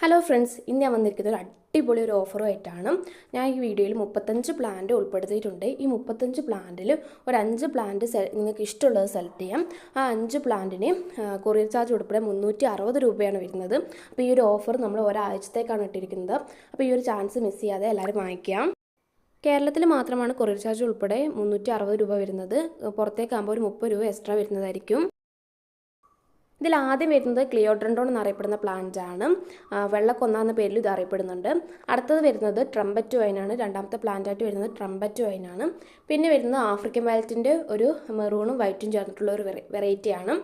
Hello friends ഇന്ന് ഞാൻ വന്നിരിക്കുന്നത് ഒരു അടിപൊളി ഒരു ഓഫറുമായിട്ടാണ് ഞാൻ ഈ വീഡിയോയിൽ മുപ്പത്തഞ്ച് പ്ലാന്റ് ഉൾപ്പെടുത്തിയിട്ടുണ്ട്. ഈ മുപ്പത്തഞ്ച് പ്ലാന്റിൽ ഒരു അഞ്ച് പ്ലാന്റ് നിങ്ങൾക്ക് ഇഷ്ടമുള്ളത് സെലക്ട് ചെയ്യാം. ആ അഞ്ച് പ്ലാന്റിന് കൊറിയർ ചാർജ് ഉൾപ്പെടെ മുന്നൂറ്റി അറുപത് രൂപയാണ് വരുന്നത്. അപ്പോൾ ഈ ഒരു ഓഫർ നമ്മൾ ഒരാഴ്ചത്തേക്കാണ് ഇട്ടിരിക്കുന്നത്. അപ്പോൾ ഈ ഒരു ചാൻസ് മിസ് ചെയ്യാതെ എല്ലാവരും വാങ്ങിക്കാം. കേരളത്തിൽ മാത്രമാണ് കൊറിയർ ചാർജ് ഉൾപ്പെടെ മുന്നൂറ്റി അറുപത് രൂപ വരുന്നത്. പുറത്തേക്കാകുമ്പോൾ ഒരു മുപ്പത് രൂപ എക്സ്ട്രാ വരുന്നതായിരിക്കും. ഇതിൽ ആദ്യം വരുന്നത് ക്ലിയോഡ്രൻഡോൺ എന്നറിയപ്പെടുന്ന പ്ലാന്റ് ആണ്. വെള്ളക്കൊന്ന എന്ന പേരിൽ ഇത് അറിയപ്പെടുന്നുണ്ട്. അടുത്തത് വരുന്നത് ട്രംബറ്റ് വൈനാണ് രണ്ടാമത്തെ പ്ലാന്റ് ആയിട്ട് വരുന്നത് ട്രംബറ്റ് വൈനാണ് പിന്നെ വരുന്നത് ആഫ്രിക്കൻ വയലറ്റിന്റെ ഒരു മെറൂണും വൈറ്റും ചേർന്നിട്ടുള്ള ഒരു വെറൈറ്റിയാണ്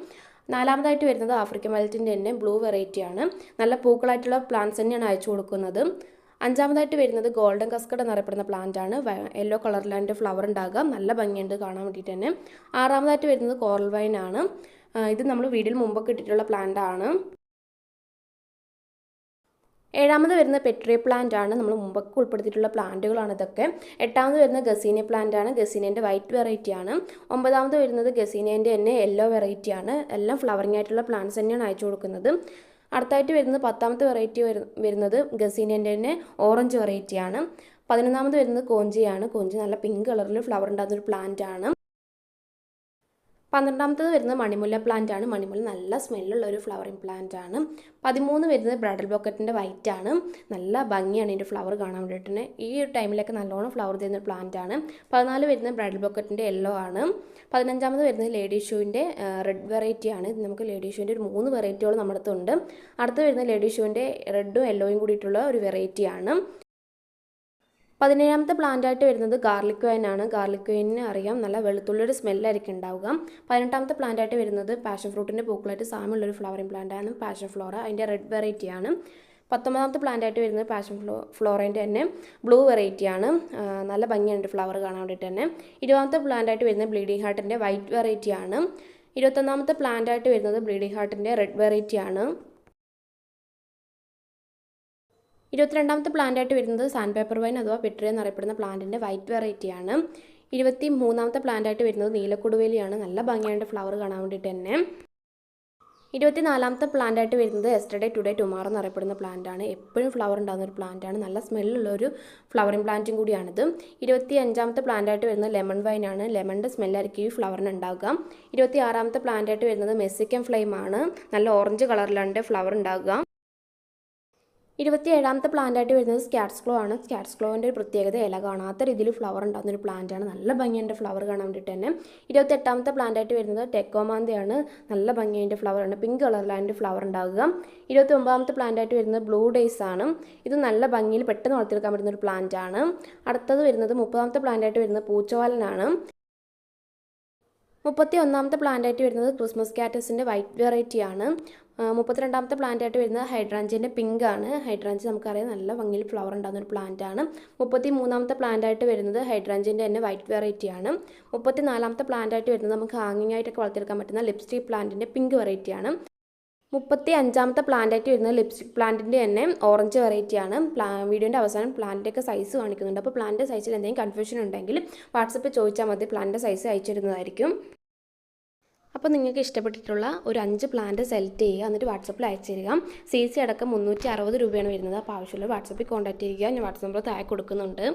നാലാമതായിട്ട് വരുന്നത് ആഫ്രിക്കൻ വയലറ്റിന്റെ തന്നെ ബ്ലൂ വെറൈറ്റിയാണ് നല്ല പൂക്കളായിട്ടുള്ള പ്ലാന്റ്സ് തന്നെയാണ് അയച്ചു കൊടുക്കുന്നത്. അഞ്ചാമതായിട്ട് വരുന്നത് ഗോൾഡൻ കസ്കഡ് എന്നറിയപ്പെടുന്ന പ്ലാന്റ് ആണ്. യെല്ലോ കളറിലാണ് ഫ്ലവർ ഉണ്ടാകുക നല്ല ഭംഗിയുണ്ട് കാണാൻ വേണ്ടിയിട്ട് തന്നെ. ആറാമതായിട്ട് വരുന്നത് കോറൽ വൈൻ ആണ്. ഇത് നമ്മൾ വീടിൽ മുമ്പൊക്കെ ഇട്ടിട്ടുള്ള പ്ലാന്റ് ആണ്. ഏഴാമത് വരുന്ന പെട്രിയ പ്ലാന്റ് ആണ് നമ്മൾ മുമ്പൊക്കെ ഉൾപ്പെടുത്തിയിട്ടുള്ള പ്ലാന്റുകളാണ് ഇതൊക്കെ. എട്ടാമത് വരുന്ന ഗസീന പ്ലാന്റ് ആണ്. ഗസീനേന്റെ വൈറ്റ് വെറൈറ്റി ആണ്. ഒമ്പതാമത് വരുന്നത് ഗസീനേന്റെ തന്നെ യെല്ലോ വെറൈറ്റി ആണ്. എല്ലാം ഫ്ലവറിംഗ് ആയിട്ടുള്ള പ്ലാന്റ്സ് തന്നെയാണ് അയച്ചു കൊടുക്കുന്നത്. അടുത്തായിട്ട് വരുന്നത് പത്താമത്തെ വെറൈറ്റി വരുന്നത് ഗസീനേന്റെ തന്നെ ഓറഞ്ച് വെറൈറ്റി ആണ്. പതിനൊന്നാമത് വരുന്നത് കോഞ്ചിയാണ്. കോഞ്ചി നല്ല പിങ്ക് കളറിൽ ഫ്ലവർ ഉണ്ടാകുന്ന ഒരു പ്ലാന്റ് ആണ്. പന്ത്രണ്ടാമത്തത് വരുന്നത് മണിമുല്ല പ്ലാന്റ് ആണ്. മണിമുല്ല നല്ല സ്മെല്ലുള്ള ഒരു ഫ്ലവറിങ് പ്ലാന്റ് ആണ്. പതിമൂന്ന് വരുന്നത് ബ്രൈഡൽ ബോക്കറ്റിന്റെ വൈറ്റ് ആണ്. നല്ല ഭംഗിയാണ് ഇതിന്റെ ഫ്ലവർ കാണാൻ വേണ്ടിയിട്ട്. ഈ ഒരു ടൈമിലൊക്കെ നല്ലോണം ഫ്ലവർ ഒരു പ്ലാന്റ് ആണ്. പതിനാല് വരുന്നത് ബ്രൈഡൽ ബോക്കറ്റിന്റെ യെല്ലോ ആണ്. പതിനഞ്ചാമത് വരുന്നത് ലേഡി ഷൂവിന്റെ റെഡ് വെറൈറ്റി ആണ്. ഇത് നമുക്ക് ലേഡി ഷൂവിന്റെ ഒരു മൂന്ന് വെറൈറ്റികൾ നമ്മുടെ അടുത്തുണ്ട്. അടുത്ത് വരുന്നത് ലേഡി ഷൂവിന്റെ റെഡും യെല്ലോയും കൂടിയിട്ടുള്ള ഒരു വെറൈറ്റി ആണ്. പതിനേഴാമത്തെ പ്ലാന്റ് ആയിട്ട് വരുന്നത് ഗാർലിക് വൈൻ ആണ്. ഗാർലിക് വൈനിന് അറിയാം. നല്ല വെളുത്തുള്ളിയുടെ സ്മെല്ലായിരിക്കും ഉണ്ടാവുക. പതിനെട്ടാമത്തെ പ്ലാന്റ് ആയിട്ട് വരുന്നത് പാഷൻ ഫ്രൂട്ടിന്റെ പൂക്കളായിട്ട് സാമ്യമുള്ളൊരു ഫ്ലവറിംഗ് പ്ലാന്റ് ആണ്. പാഷൻ ഫ്ലോറ അതിന്റെ റെഡ് വെറൈറ്റി ആണ്. പത്തൊമ്പതാമത്തെ പ്ലാന്റ് ആയിട്ട് വരുന്നത് പാഷൻ ഫ്ലോ ഫ്ലോറേന്റെ തന്നെ. ബ്ലൂ വെറൈറ്റി ആണ്. ആ, നല്ല ഭംഗിയുണ്ട് ഫ്ലവർ കാണാൻ വേണ്ടിയിട്ട് തന്നെ. ഇരുപതാമത്തെ പ്ലാന്റ് ആയിട്ട് വരുന്നത് ബ്ലീഡിംഗ് ഹാർട്ടിന്റെ വൈറ്റ് വെറൈറ്റിയാണ് ഇരുപത്തൊന്നാമത്തെ പ്ലാന്റ് ആയിട്ട് വരുന്നത് ബ്ലീഡിംഗ് ഹാർട്ടിന്റെ റെഡ് വെറൈറ്റി ഇരുപത്തിരണ്ടാമത്തെ പ്ലാന്റ് ആയിട്ട് വരുന്നത് സാൻഡ് പേപ്പർ വൈൻ അഥവാ പെട്രി എന്നറിയപ്പെടുന്ന പ്ലാന്റിന്റെ വൈറ്റ് വെറൈറ്റിയാണ്. ഇരുപത്തി മൂന്നാമത്തെ പ്ലാന്റായിട്ട് വരുന്നത് നീലക്കൊടുവേലിയാണ്. നല്ല ഭംഗിയായിട്ട് ഫ്ലവർ കാണാൻ വേണ്ടിയിട്ട് തന്നെ. ഇരുപത്തിനാലാമത്തെ പ്ലാന്റ് ആയിട്ട് വരുന്നത് എസ്റ്റർഡേ ടുഡേ ടുമാറോ എന്നറിയപ്പെടുന്ന പ്ലാന്റാണ്. എപ്പോഴും ഫ്ലവർ ഉണ്ടാകുന്ന ഒരു പ്ലാന്റാണ്. നല്ല സ്മെല്ലുള്ള ഒരു ഫ്ലവറിംഗ് പ്ലാന്റും കൂടിയാണിത്. ഇരുപത്തി അഞ്ചാമത്തെ പ്ലാന്റായിട്ട് വരുന്നത് ലെമൺ വൈൻ ആണ്. ലെമണിന്റെ സ്മെല്ലായിരിക്കും ഈ ഫ്ലവറിന് ഉണ്ടാകുക ഇരുപത്തി ആറാമത്തെ പ്ലാന്റായിട്ട് വരുന്നത് മെസ്സിക്കൻ ഫ്ലെയിം ആണ്. നല്ല ഓറഞ്ച് കളറിലാണ് ഫ്ലവർ ഉണ്ടാകുക ഇരുപത്തി ഏഴാമത്തെ പ്ലാന്റ് ആയിട്ട് വരുന്നത് സ്കാറ്റ്സ് ക്ലോ ആണ്. സ്കാറ്റ്സ് ക്ലോവിന്റെ ഒരു പ്രത്യേകത ഇല കാണാത്ത രീതിയിൽ ഫ്ലവർ ഉണ്ടാകുന്ന ഒരു പ്ലാന്റ് ആണ്. നല്ല ഭംഗിയുണ്ട് ഫ്ലവർ കാണാൻ വേണ്ടിയിട്ട് തന്നെ. ഇരുപത്തി എട്ടാമത്തെ പ്ലാന്റ് ആയിട്ട് വരുന്നത് ടെക്കോമാന്തയാണ് നല്ല ഭംഗിയുടെ ഫ്ലവർ ആണ് പിങ്ക് കളറിലാണ് ഫ്ലവർ ഉണ്ടാകുക. ഇരുപത്തി ഒമ്പതാമത്തെ പ്ലാന്റായിട്ട് വരുന്നത് ബ്ലൂ ഡേയ്സ് ആണ്. ഇത് നല്ല ഭംഗിയിൽ പെട്ടെന്ന് വളർത്തിയെടുക്കാൻ പറ്റുന്ന ഒരു പ്ലാന്റ് ആണ്. അടുത്തത് വരുന്നത് മുപ്പതാമത്തെ പ്ലാന്റായിട്ട് വരുന്നത് പൂച്ചവാലനാണ്. മുപ്പത്തി ഒന്നാമത്തെ പ്ലാന്റായിട്ട് വരുന്നത് ക്രിസ്മസ് കാറ്റസിന്റെ വൈറ്റ് വെറൈറ്റിയാണ്. മുപ്പത്തിരണ്ടാമത്തെ പ്ലാന്റായിട്ട് വരുന്നത് ഹൈഡ്രാഞ്ചിന്റെ പിങ്ക് ആണ് ഹൈഡ്രാഞ്ച് നമുക്കറിയാം നല്ല ഭംഗിയിൽ ഫ്ലവർ ഉണ്ടാകുന്ന ഒരു പ്ലാന്റ് ആണ് മുപ്പത്തി മൂന്നാമത്തെ പ്ലാന്റായിട്ട് വരുന്നത് ഹൈഡ്രാഞ്ചിന്റെ തന്നെ വൈറ്റ് വെറൈറ്റി ആണ് മുപ്പത്തി നാലാമത്തെ പ്ലാന്റായിട്ട് വരുന്നത് നമുക്ക് ഹാങ്ങിങ് ആയിട്ടൊക്കെ വളർത്തിയെടുക്കാൻ പറ്റുന്ന ലിപ്സ്റ്റിക് പ്ലാന്റിന്റെ പിങ്ക് വെറൈറ്റി ആണ്. മുപ്പത്തി അഞ്ചാമത്തെ പ്ലാന്റായിട്ട് വരുന്നത് ലിപ്സ്റ്റിക് പ്ലാന്റിന്റെ തന്നെ ഓറഞ്ച് വെറൈറ്റിയാണ് പ്ലാ വീഡിയോന്റെ അവസാനം പ്ലാന്റൊക്കെ സൈസ് കാണിക്കുന്നുണ്ട്. അപ്പോൾ പ്ലാന്റിന്റെ സൈസിൽ എന്തെങ്കിലും കൺഫ്യൂഷൻ ഉണ്ടെങ്കിൽ വാട്സപ്പിൽ ചോദിച്ചാൽ മതി. പ്ലാന്റിന്റെ സൈസ് അയച്ചിരുന്നതായിരിക്കും അപ്പോൾ നിങ്ങൾക്ക് ഇഷ്ടപ്പെട്ടിട്ടുള്ള ഒരു അഞ്ച് പ്ലാന്റ് സെലക്ട് ചെയ്യുക. എന്നിട്ട് വാട്സപ്പിൽ അയച്ചു തരിക. സി സി അടക്കം മുന്നൂറ്റി അറുപത് രൂപയാണ് വരുന്നത്. അപ്പോൾ ആവശ്യമുള്ള വാട്സപ്പിൽ കോൺടാക്ട് ചെയ്യുക. ഞാൻ വാട്സപ്പ് നമ്പർ താഴെ കൊടുക്കുന്നുണ്ട്.